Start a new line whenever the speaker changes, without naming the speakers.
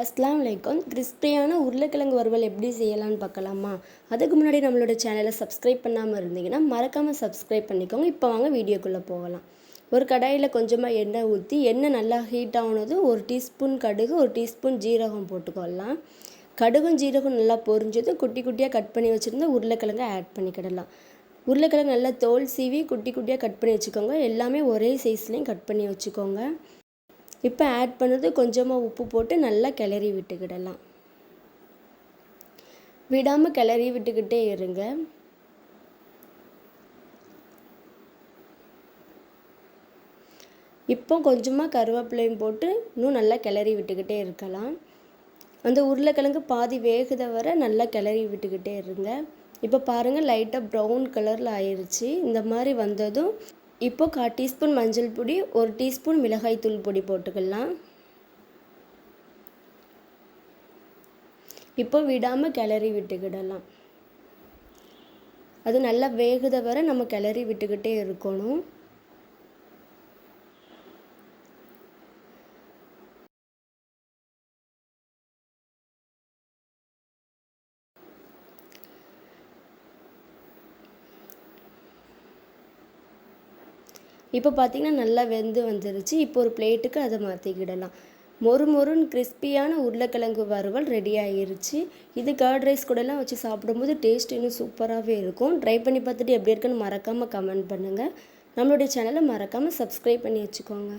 அஸ்லாம் வலைக்கம் கிறிஸ்பியான உருளைக்கிழங்கு வறுவல் எப்படி செய்யலாம்னு பார்க்கலாமா? அதுக்கு முன்னாடி நம்மளோட சேனலை சப்ஸ்கிரைப் பண்ணாமல் இருந்தீங்கன்னா மறக்காமல் சப்ஸ்கிரைப் பண்ணிக்கோங்க. இப்போ வாங்க வீடியோக்குள்ளே போகலாம். ஒரு கடாயில் கொஞ்சமாக எண்ணெய் ஊற்றி எண்ணெய் நல்லா ஹீட் ஆனதும் ஒரு டீஸ்பூன் கடுகு ஒரு டீஸ்பூன் ஜீரகம் போட்டுக்கொள்ளலாம் கடுகும் ஜீரகம் நல்லா பொரிஞ்சதும் குட்டி குட்டியாக கட் பண்ணி வச்சுருந்தா உருளைக்கிழங்கு ஆட் பண்ணிக்கிடலாம். உருளைக்கிழங்கு நல்லா தோல் சீவி குட்டி குட்டியாக கட் பண்ணி வச்சுக்கோங்க. எல்லாமே ஒரே சைஸ்லேயும் கட் பண்ணி வச்சுக்கோங்க. இப்போ ஆட் பண்ணது கொஞ்சமாக உப்பு போட்டு நல்லா கிளறி விட்டுக்கிடலாம். விடாமல் கிளறி விட்டுக்கிட்டே இருங்க. இப்போ கொஞ்சமாக கருவேப்பிலையும் போட்டு இன்னும் நல்லா கிளறி விட்டுக்கிட்டே இருக்கலாம். அந்த உருளைக்கிழங்கு பாதி வேகுத வர நல்லா கிளறி விட்டுக்கிட்டே இருங்க. இப்போ பாருங்கள் லைட்டாக ப்ரௌன் கலரில் ஆயிடுச்சு இந்த மாதிரி வந்ததும் இப்போ கால் டீஸ்பூன் மஞ்சள் பொடி ஒரு டீஸ்பூன் மிளகாய் தூள் பொடி போட்டுக்கலாம். இப்போ விடாமல் கிளறி விட்டுக்கிடலாம். அது நல்லா வேகுத வரை நம்ம கிளறி விட்டுக்கிட்டே இருக்கணும். இப்போ பார்த்திங்கன்னா நல்லா வெந்து வந்துருச்சு. இப்போ ஒரு பிளேட்டுக்கு அதை மாற்றிக்கிடலாம். மொறு மொறுன்னு கிறிஸ்பியான உருளைக்கிழங்கு வறுவல் ரெடி ஆகிருச்சு இது கர்ட் ரைஸ் கூடலாம் வச்சு சாப்பிடும்போது டேஸ்ட் இன்னும் சூப்பராகவே இருக்கும். ட்ரை பண்ணி பார்த்துட்டு எப்படி இருக்குன்னு மறக்காமல் கமெண்ட் பண்ணுங்கள் நம்மளுடைய சேனலை மறக்காமல் சப்ஸ்கிரைப் பண்ணி வச்சுக்கோங்க.